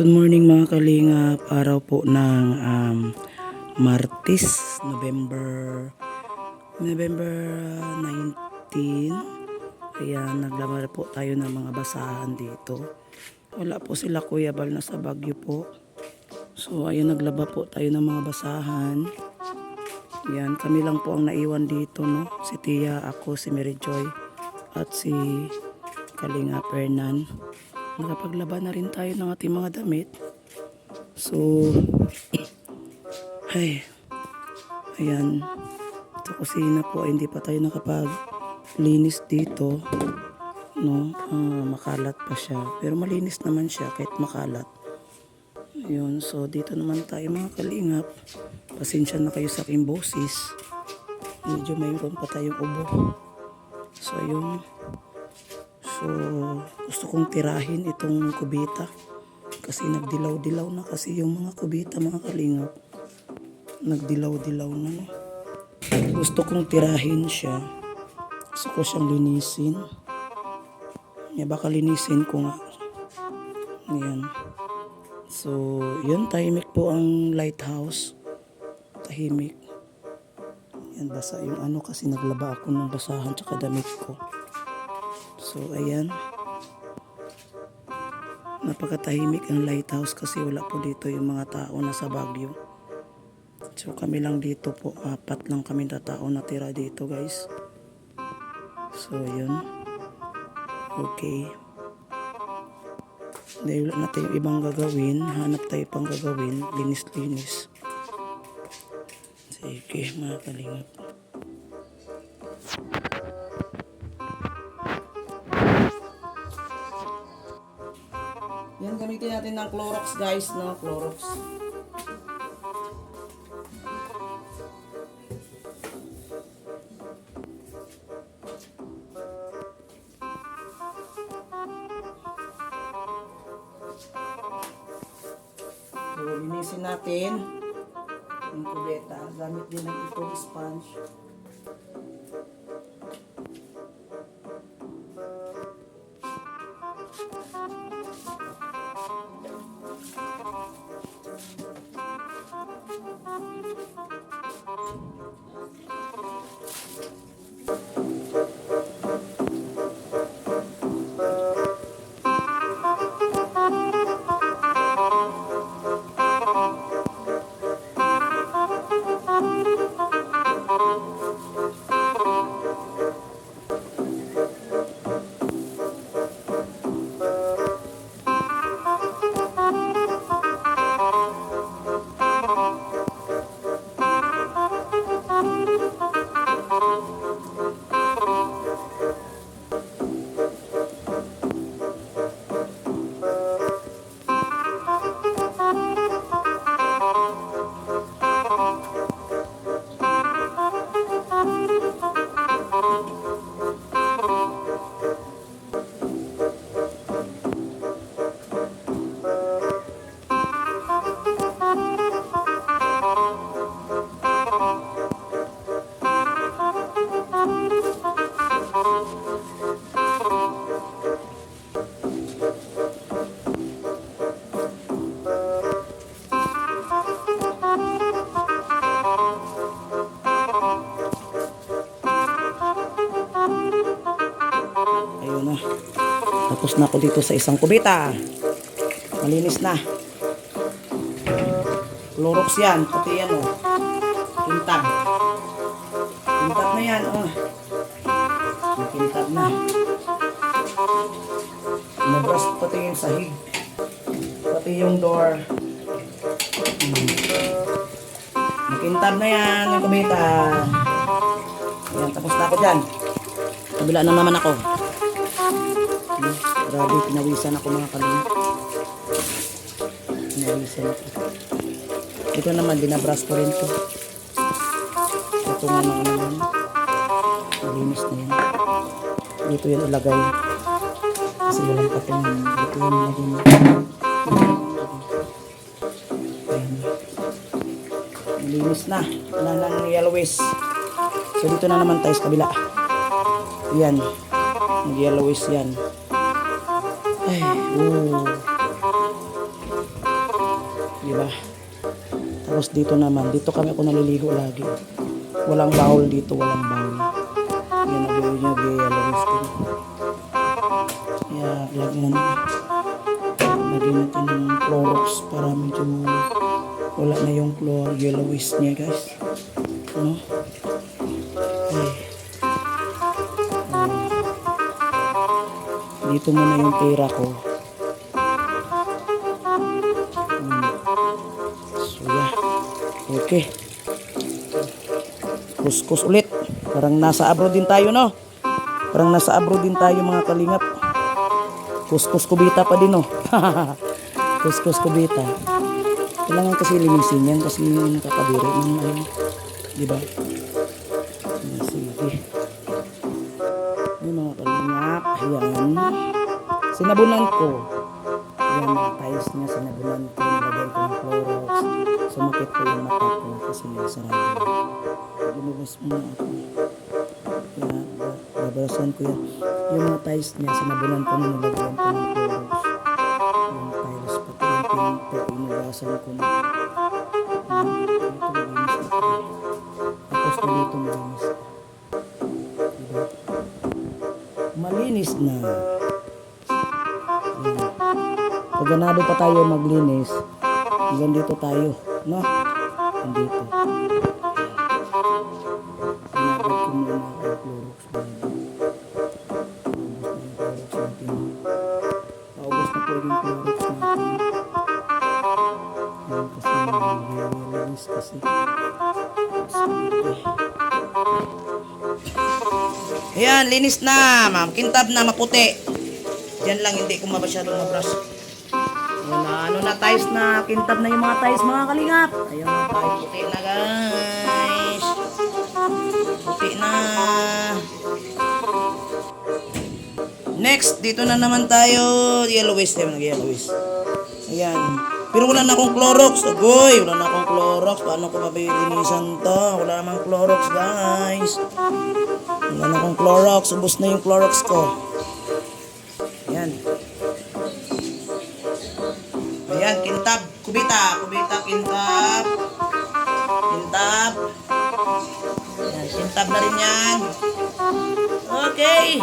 Good morning mga kalingap. Araw po ng um, Martis, November November 19. Ayan, naglaba po tayo ng mga basahan dito. Wala po sila Kuya Bal na sa Bagyo po. So ayan, naglaba po tayo ng mga basahan. Yan, kami lang po ang naiwan dito, no? Si Tia, ako, si Mary Joy, at si Kalinga Fernan. Nakapaglaba na rin tayo ng ating mga damit. So, ay, ayan. Sa kusina po, ay hindi pa tayo nakapaglinis dito. No, Ah, makalat pa siya. Pero malinis naman siya kahit makalat. Ayun, so dito naman tayo mga kalingap. Pasensya na kayo sa aking boses. Medyo mayroon pa tayong ubo. So ayun. So gusto kong tirahin itong kubita. Kasi nagdilaw-dilaw na kasi yung mga kubita mga kalingap. Nagdilaw-dilaw na. Gusto kong tirahin siya. Gusto ko siyang linisin. Yeah, baka linisin ko nga. Ayan. So, yun, tahimik po ang lighthouse. Tahimik. Yan, basa yung ano kasi naglaba ako ng basahan tsaka damit ko. So, ayan. Napakatahimik ang lighthouse kasi wala po dito yung mga tao na sa Baguio. So, kami lang dito po. Apat lang kami na tao natira dito, guys. So, yun. Okay. Dahil wala na tayong ibang gagawin, hanap tayo pang gagawin, linis-linis. Sige, mga kalingap. Gamitin natin ng Clorox guys, no? Clorox. So, linisin natin yung kubeta. Gamit din ng itong sponge. Tapos na ako dito sa isang kubita. Malinis na. Clorox yan. Pati yan oh. Kintab. Kintab na yan oh. Kintab na. Nabras pati yung sahig. Pati yung door. Hmm. Makintab na yan yung kubita. Ayan, tapos na ako dyan. Kabila na naman ako. Grabe, pinawisan ako mga kalingap. Pinawisan ako. Ito naman, binabras ko rin to. Ito nga mga naman. Malinis na yan. Dito yan ilagay. Kasi walang patungan. Dito mo. Ayan. Malinis na. Wala nang yellowish. So dito na naman tayo sa kabila. Yan. Nag-yellowish yan. Ay, oo. Di ba? Tapos dito naman, dito kami ako naliligo lagi. Walang bawal dito, walang bawal. Yan, nag-iwi niya, gayalawis ko. Kaya, lagi na Lagyan natin ng Clorox para medyo wala na yung chlor yellowish niya guys. Ano? Dito muna yung tira ko. So yeah. Okay. Kuskus ulit. Parang nasa abroad din tayo no? Parang nasa abroad din tayo mga kalingap. Kuskus kubita pa din oh. Kuskus kubita. Kailangan kasi linisin yan kasi nakakadiri ng ano. Di ba? Sinabunan ko. Yan tiles niya. Sinabunan ko. Nilagay ko ng Clorox. Sumakit ko yung mata ko kasi sarado. Lumabas muna ako. Kaya babarasan ko yan. Yung mga tiles niya, sinabunan ko na nilagyan ko ng Clorox. Yung tiles, pati yung pinto, inugasan ko na. Na. Tapos na dito malinis na. Diba? Malinis na. Ganado pa tayo maglinis, hanggang dito tayo. No? Hanggang dito. Pinagod ko muna ang Clorox. Paubos na po yung Clorox natin. Yan kasi nilinis kasi. Ayan, linis na, ma'am. Kintab na, maputi. Diyan lang, hindi ko masyadong mabrush. Ayan na, ano na, tiles na. Kintab na yung mga tiles, mga kalingap. Ayan na, tayo. Puti na, guys. Puti na. Next, dito na naman tayo. Yellowish, tayo nag-yellowish. Ayan. Pero wala na akong Clorox. Agoy, wala na akong Clorox. Paano ko mabilinisan to? Wala namang Clorox, guys. Wala na akong Clorox. Ubus na yung Clorox ko. Kubita. Kubita, kintab. Kintab. Kintab na rin yan. Okay.